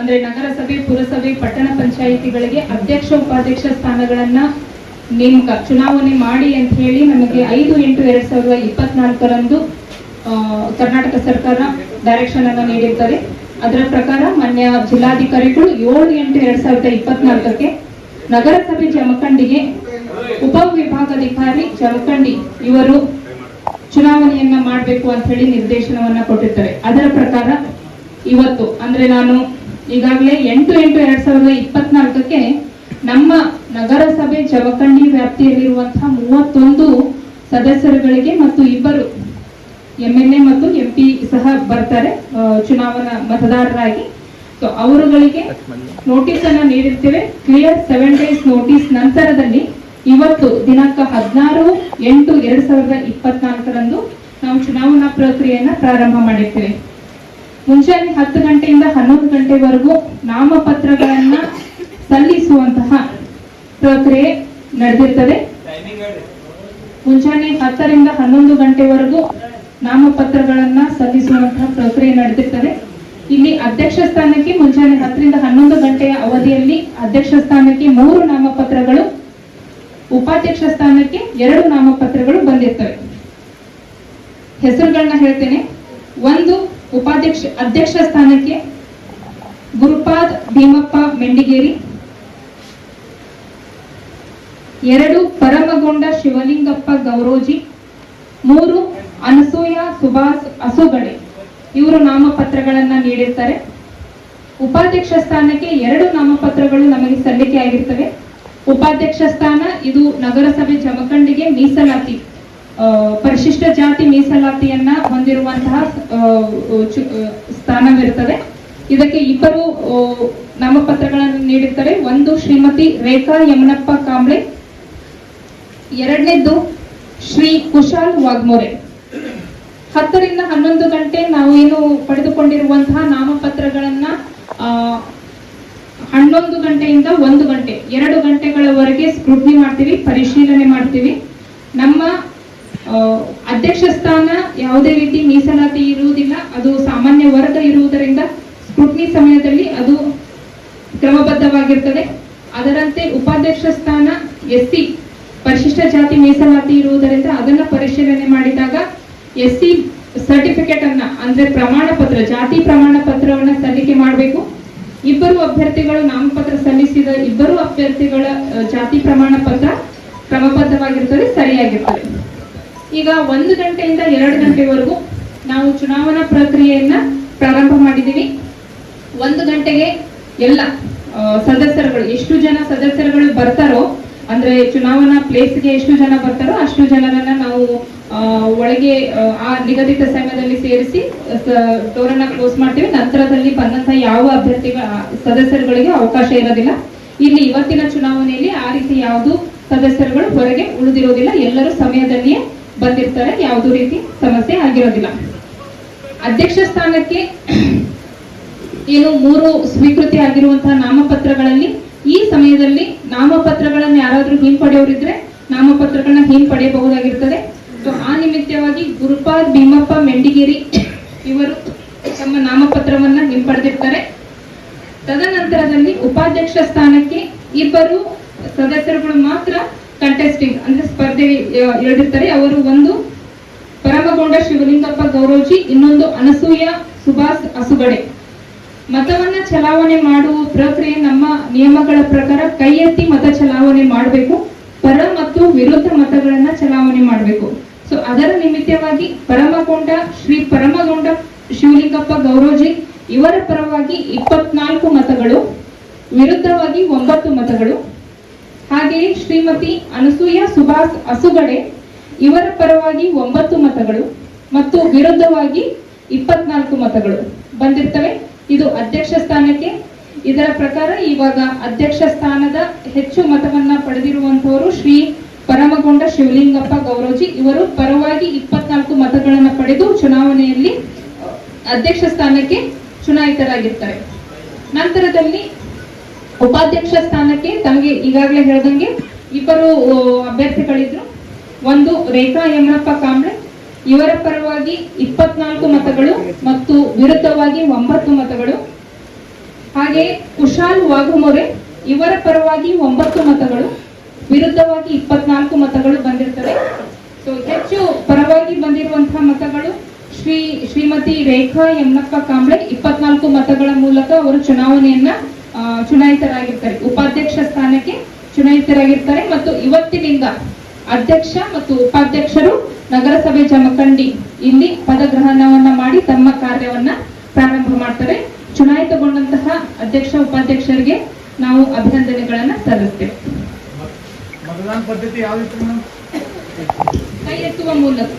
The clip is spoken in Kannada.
ಅಂದ್ರೆ ನಗರಸಭೆ, ಪುರಸಭೆ, ಪಟ್ಟಣ ಪಂಚಾಯಿತಿಗಳಿಗೆ ಅಧ್ಯಕ್ಷ, ಉಪಾಧ್ಯಕ್ಷ ಸ್ಥಾನಗಳನ್ನ ನೇಮಕ, ಚುನಾವಣೆ ಮಾಡಿ ಅಂತ ಹೇಳಿ ನಮಗೆ ಐದು ಎಂಟು ಎರಡ್ ಸಾವಿರದ ಇಪ್ಪತ್ನಾಲ್ಕರಂದು ಕರ್ನಾಟಕ ಸರ್ಕಾರ ಡೈರೆಕ್ಷನ್ ಅನ್ನ ನೀಡಿರ್ತಾರೆ ಅದರ ಪ್ರಕಾರ ಮಾನ್ಯ ಜಿಲ್ಲಾಧಿಕಾರಿಗಳು ಏಳು ಎಂಟು ಎರಡ್ ಸಾವಿರದ ಇಪ್ಪತ್ನಾಲ್ಕಕ್ಕೆ ನಗರಸಭೆ ಜಮಖಂಡಿಗೆ ಉಪವಿಭಾಗಾಧಿಕಾರಿ ಜಮಖಂಡಿ ಇವರು ಚುನಾವಣೆಯನ್ನ ಮಾಡಬೇಕು ಅಂತ ಹೇಳಿ ನಿರ್ದೇಶನವನ್ನ ಕೊಟ್ಟಿರ್ತಾರೆ. ಅದರ ಪ್ರಕಾರ ಇವತ್ತು, ಅಂದ್ರೆ ನಾನು ಈಗಾಗಲೇ ಎಂಟು ಎಂಟು ಎರಡ್ ಸಾವಿರದ ಇಪ್ಪತ್ನಾಲ್ಕಕ್ಕೆ ನಮ್ಮ ನಗರಸಭೆ ಜವಕಂಡಿ ವ್ಯಾಪ್ತಿಯಲ್ಲಿರುವಂತಹ ಮೂವತ್ತೊಂದು ಸದಸ್ಯರುಗಳಿಗೆ ಮತ್ತು ಇಬ್ಬರು ಎಂ ಎಲ್ ಎ ಮತ್ತು ಎಂ ಪಿ ಸಹ ಬರ್ತಾರೆ ಚುನಾವಣಾ ಮತದಾರರಾಗಿ. ಸೊ ಅವರುಗಳಿಗೆ ನೋಟಿಸ್ ಅನ್ನ ನೀಡಿರ್ತೇವೆ. ಕ್ಲಿಯರ್ ಸೆವೆನ್ ಡೇಸ್ ನೋಟಿಸ್ ನಂತರದಲ್ಲಿ ಇವತ್ತು ದಿನಾಂಕ ಹದಿನಾರು ಎಂಟು ಎರಡ್ ಸಾವಿರದ ಇಪ್ಪತ್ನಾಲ್ಕರಂದು ನಾವು ಚುನಾವಣಾ ಪ್ರಕ್ರಿಯೆಯನ್ನ ಪ್ರಾರಂಭ ಮಾಡಿರ್ತೇವೆ. ಮುಂಜಾನೆ ಹತ್ತು ಗಂಟೆಯಿಂದ ಹನ್ನೊಂದು ಗಂಟೆವರೆಗೂ ನಾಮಪತ್ರಗಳನ್ನ ಸಲ್ಲಿಸುವಂತಹ ಪ್ರಕ್ರಿಯೆ ನಡೆದಿರ್ತದೆ. ಮುಂಜಾನೆ ಹತ್ತರಿಂದ ಹನ್ನೊಂದು ಗಂಟೆವರೆಗೂ ನಾಮಪತ್ರಗಳನ್ನ ಸಲ್ಲಿಸುವಂತಹ ಪ್ರಕ್ರಿಯೆ ನಡೆದಿರ್ತದೆ. ಇಲ್ಲಿ ಅಧ್ಯಕ್ಷ ಸ್ಥಾನಕ್ಕೆ ಮುಂಜಾನೆ ಹತ್ತರಿಂದ ಹನ್ನೊಂದು ಗಂಟೆಯ ಅವಧಿಯಲ್ಲಿ ಅಧ್ಯಕ್ಷ ಸ್ಥಾನಕ್ಕೆ ಮೂರು ನಾಮಪತ್ರಗಳು, ಉಪಾಧ್ಯಕ್ಷ ಸ್ಥಾನಕ್ಕೆ ಎರಡು ನಾಮಪತ್ರಗಳು ಬಂದಿರ್ತವೆ. ಹೆಸರುಗಳನ್ನ ಹೇಳ್ತೇನೆ. ಒಂದು ಉಪಾಧ್ಯಕ್ಷ ಅಧ್ಯಕ್ಷ ಸ್ಥಾನಕ್ಕೆ ಗುರುಪಾದ್ ಭೀಮಪ್ಪ ಮೆಂಡಿಗೇರಿ, ಎರಡು ಪರಮಗೊಂಡ ಶಿವಲಿಂಗಪ್ಪ ಗೌರೋಜಿ, ಮೂರು ಅನಸೂಯ ಸುಭಾಸ್ ಅಸುಗಡೆ. ಇವರು ನಾಮಪತ್ರಗಳನ್ನ ನೀಡಿರ್ತಾರೆ. ಉಪಾಧ್ಯಕ್ಷ ಸ್ಥಾನಕ್ಕೆ ಎರಡು ನಾಮಪತ್ರಗಳು ನಮಗೆ ಸಲ್ಲಿಕೆ ಆಗಿರ್ತವೆ. ಉಪಾಧ್ಯಕ್ಷ ಸ್ಥಾನ ಇದು ನಗರಸಭೆ ಜಮಖಂಡಿಗೆ ಮೀಸಲಾತಿ. ಪರಿಶಿಷ್ಟ ಜಾತಿ ಮೀಸಲಾತಿಯನ್ನ ಹೊಂದಿರುವಂತಹ ಸ್ಥಾನವಿರುತ್ತದೆ. ಇದಕ್ಕೆ ಇಬ್ಬರು ನಾಮಪತ್ರಗಳನ್ನು ನೀಡಿರ್ತಾರೆ. ಒಂದು ಶ್ರೀಮತಿ ರೇಖಾ ಯಮನಪ್ಪ ಕಾಂಬ್ಳೆ ಎರಡನೇದು ಶ್ರೀ ಕುಶಾಲ್ ವಾಗ್ಮೋರೆ. ಹತ್ತರಿಂದ ಹನ್ನೊಂದು ಗಂಟೆ ನಾವು ಏನು ಪಡೆದುಕೊಂಡಿರುವಂತಹ ನಾಮಪತ್ರಗಳನ್ನ ಹನ್ನೊಂದು ಗಂಟೆಯಿಂದ ಒಂದು ಗಂಟೆ, ಎರಡು ಗಂಟೆಗಳವರೆಗೆ ಸ್ಕ್ರೂಟ್ನಿ ಮಾಡ್ತೀವಿ, ಪರಿಶೀಲನೆ ಮಾಡ್ತೀವಿ. ನಮ್ಮ ಅಧ್ಯಕ್ಷ ಸ್ಥಾನ ಯಾವುದೇ ರೀತಿ ಮೀಸಲಾತಿ ಇರುವುದಿಲ್ಲ. ಅದು ಸಾಮಾನ್ಯ ವರ್ಗ ಇರುವುದರಿಂದ ಸ್ಕ್ರೂಟ್ನಿ ಸಮಯದಲ್ಲಿ ಅದು ಕ್ರಮಬದ್ಧವಾಗಿರ್ತದೆ. ಅದರಂತೆ ಉಪಾಧ್ಯಕ್ಷ ಸ್ಥಾನ ಎಸ್ ಸಿ ಪರಿಶಿಷ್ಟ ಜಾತಿ ಮೀಸಲಾತಿ ಇರುವುದರಿಂದ ಅದನ್ನ ಪರಿಶೀಲನೆ ಮಾಡಿದಾಗ ಎಸ್ ಸಿ ಸರ್ಟಿಫಿಕೇಟ್ ಅನ್ನ, ಅಂದ್ರೆ ಪ್ರಮಾಣ ಪತ್ರ ಜಾತಿ ಪ್ರಮಾಣ ಪತ್ರವನ್ನ ಸಲ್ಲಿಕೆ ಮಾಡಬೇಕು. ಇಬ್ಬರು ಅಭ್ಯರ್ಥಿಗಳು ನಾಮಪತ್ರ ಸಲ್ಲಿಸಿದ ಇಬ್ಬರು ಅಭ್ಯರ್ಥಿಗಳ ಜಾತಿ ಪ್ರಮಾಣ ಪತ್ರ ಕ್ರಮಬದ್ಧವಾಗಿರ್ತದೆ, ಸರಿಯಾಗಿರ್ತದೆ. ಈಗ ಒಂದು ಗಂಟೆಯಿಂದ ಎರಡು ಗಂಟೆವರೆಗೂ ನಾವು ಚುನಾವಣಾ ಪ್ರಕ್ರಿಯೆಯನ್ನ ಪ್ರಾರಂಭ ಮಾಡಿದ್ದೀವಿ. ಒಂದು ಗಂಟೆಗೆ ಎಲ್ಲ ಸದಸ್ಯರುಗಳು ಎಷ್ಟು ಜನ ಸದಸ್ಯರುಗಳು ಬರ್ತಾರೋ ಅಂದ್ರೆ ಚುನಾವಣಾ ಪ್ಲೇಸ್ಗೆ ಎಷ್ಟು ಜನ ಬರ್ತಾರೋ ಅಷ್ಟು ಜನರನ್ನ ನಾವು ಒಳಗೆ ಆ, ಆ ನಿಗದಿತ ಸಮಯದಲ್ಲಿ ಸೇರಿಸಿ ತೋರಣ ಕ್ಲೋಸ್ ಮಾಡ್ತೀವಿ. ನಂತರದಲ್ಲಿ ಬಂದಂತ ಯಾವ ಅಭ್ಯರ್ಥಿಗಳ ಸದಸ್ಯರುಗಳಿಗೆ ಅವಕಾಶ ಇರೋದಿಲ್ಲ. ಇಲ್ಲಿ ಇವತ್ತಿನ ಚುನಾವಣೆಯಲ್ಲಿ ಆ ರೀತಿ ಯಾವುದು ಸದಸ್ಯರುಗಳು ಹೊರಗೆ ಉಳಿದಿರೋದಿಲ್ಲ. ಎಲ್ಲರೂ ಸಮಯದಲ್ಲಿಯೇ ಬಂದಿರ್ತಾರೆ. ಯಾವುದೂ ರೀತಿ ಸಮಸ್ಯೆ ಆಗಿರೋದಿಲ್ಲ. ಅಧ್ಯಕ್ಷ ಸ್ಥಾನಕ್ಕೆ ಏನು ಮೂರು ಸ್ವೀಕೃತಿ ಆಗಿರುವಂತಹ ನಾಮಪತ್ರಗಳಲ್ಲಿ, ಈ ಸಮಯದಲ್ಲಿ ನಾಮಪತ್ರಗಳನ್ನು ಯಾರಾದರೂ ಹಿಂಪಡೆಯವರಿದ್ರೆ ನಾಮಪತ್ರಗಳನ್ನ ಹಿಂಪಡೆಯಬಹುದಾಗಿರ್ತದೆ. ಸೊ ಆ ನಿಮಿತ್ತವಾಗಿ ಗುರುಪಾದ್ ಭೀಮಪ್ಪ ಮೆಂಡಿಗೇರಿ ಇವರು ತಮ್ಮ ನಾಮಪತ್ರವನ್ನ ಹಿಂಪಡೆದಿರ್ತಾರೆ. ತದನಂತರದಲ್ಲಿ ಉಪಾಧ್ಯಕ್ಷ ಸ್ಥಾನಕ್ಕೆ ಇಬ್ಬರು ಸದಸ್ಯರುಗಳು ಮಾತ್ರ ಕಂಟೆಸ್ಟಿಂಗ್ ಅಂದ್ರೆ ಸ್ಪರ್ಧೆ ಎರಡಿರ್ತಾರೆ ಅವರು ಒಂದು ಪರಮಗೊಂಡ ಶಿವಲಿಂಗಪ್ಪ ಗೌರೋಜಿ ಇನ್ನೊಂದು ಅನಸೂಯ ಸುಭಾಸ್ ಅಸುಗಡೆ ಮತವನ್ನ ಚಲಾವಣೆ ಮಾಡುವ ಪ್ರಕ್ರಿಯೆ ನಮ್ಮ ನಿಯಮಗಳ ಪ್ರಕಾರ ಕೈ ಎತ್ತಿ ಮತ ಚಲಾವಣೆ ಮಾಡಬೇಕು. ಪರ ಮತ್ತು ವಿರುದ್ಧ ಮತಗಳನ್ನ ಚಲಾವಣೆ ಮಾಡಬೇಕು. ಸೊ ಅದರ ನಿಮಿತ್ತವಾಗಿ ಪರಮಗೊಂಡ ಶ್ರೀ ಪರಮಗೊಂಡ ಶಿವಲಿಂಗಪ್ಪ ಗೌರೋಜಿ ಇವರ ಪರವಾಗಿ ಇಪ್ಪತ್ನಾಲ್ಕು ಮತಗಳು, ವಿರುದ್ಧವಾಗಿ ಒಂಬತ್ತು ಮತಗಳು. ಹಾಗೆಯೇ ಶ್ರೀಮತಿ ಅನಸೂಯ ಸುಭಾಸ್ ಅಸುಗಡೆ, ಇವರ ಪರವಾಗಿ ಒಂಬತ್ತು ಮತಗಳು ಮತ್ತು ವಿರುದ್ಧವಾಗಿ ಇಪ್ಪತ್ನಾಲ್ಕು ಮತಗಳು ಬಂದಿರ್ತವೆ. ಇದು ಅಧ್ಯಕ್ಷ ಸ್ಥಾನಕ್ಕೆ. ಇದರ ಪ್ರಕಾರ ಇವಾಗ ಅಧ್ಯಕ್ಷ ಸ್ಥಾನದ ಹೆಚ್ಚು ಮತವನ್ನ ಪಡೆದಿರುವಂತವರು ಶ್ರೀ ಪರಮಗೊಂಡ ಶಿವಲಿಂಗಪ್ಪ ಗೌರೋಜಿ ಇವರು ಪರವಾಗಿ ಇಪ್ಪತ್ನಾಲ್ಕು ಮತಗಳನ್ನು ಪಡೆದು ಚುನಾವಣೆಯಲ್ಲಿ ಅಧ್ಯಕ್ಷ ಸ್ಥಾನಕ್ಕೆ ಚುನಾಯಿತರಾಗಿರ್ತಾರೆ. ನಂತರದಲ್ಲಿ ಉಪಾಧ್ಯಕ್ಷ ಸ್ಥಾನಕ್ಕೆ ತಮಗೆ ಈಗಾಗಲೇ ಹೇಳ್ದಂಗೆ ಇಬ್ಬರು ಅಭ್ಯರ್ಥಿಗಳಿದ್ರು. ಒಂದು ರೇಖಾ ಯಮನಪ್ಪ ಕಾಂಬ್ಳೆ ಇವರ ಪರವಾಗಿ ಇಪ್ಪತ್ನಾಲ್ಕು ಮತಗಳು ಮತ್ತು ವಿರುದ್ಧವಾಗಿ ಒಂಬತ್ತು ಮತಗಳು. ಹಾಗೆ ಕುಶಾಲ್ ವಾಘಮೊರೆ, ಇವರ ಪರವಾಗಿ ಒಂಬತ್ತು ಮತಗಳು. ವಿರುದ್ಧವಾಗಿ ಇಪ್ಪತ್ನಾಲ್ಕು ಮತಗಳು ಬಂದಿರ್ತವೆ. ಸೊ ಹೆಚ್ಚು ಪರವಾಗಿ ಬಂದಿರುವಂತಹ ಮತಗಳು ಶ್ರೀ, ಶ್ರೀಮತಿ ರೇಖಾ ಯಮನಪ್ಪ ಕಾಂಬ್ಳೆ ಇಪ್ಪತ್ನಾಲ್ಕು ಮತಗಳ ಮೂಲಕ ಅವರು ಚುನಾವಣೆಯನ್ನ ಚುನಾಯಿತರಾಗಿರ್ತಾರೆ. ಉಪಾಧ್ಯಕ್ಷ ಸ್ಥಾನಕ್ಕೆ ಚುನಾಯಿತರಾಗಿರ್ತಾರೆ ಮತ್ತು ಇವತ್ತಿನಿಂದ ಅಧ್ಯಕ್ಷ ಮತ್ತು ಉಪಾಧ್ಯಕ್ಷರು ನಗರಸಭೆ ಜಮಖಂಡಿ ಇಲ್ಲಿ ಪದಗ್ರಹಣವನ್ನ ಮಾಡಿ ತಮ್ಮ ಕಾರ್ಯವನ್ನ ಪ್ರಾರಂಭ ಮಾಡ್ತಾರೆ. ಚುನಾಯಿತಗೊಂಡಂತಹ ಅಧ್ಯಕ್ಷ ಉಪಾಧ್ಯಕ್ಷರಿಗೆ ನಾವು ಅಭಿನಂದನೆಗಳನ್ನ ಸಲ್ಲಿಸ್ತೇವೆ. ಕೈ ಎತ್ತುವ ಮೂಲಕ.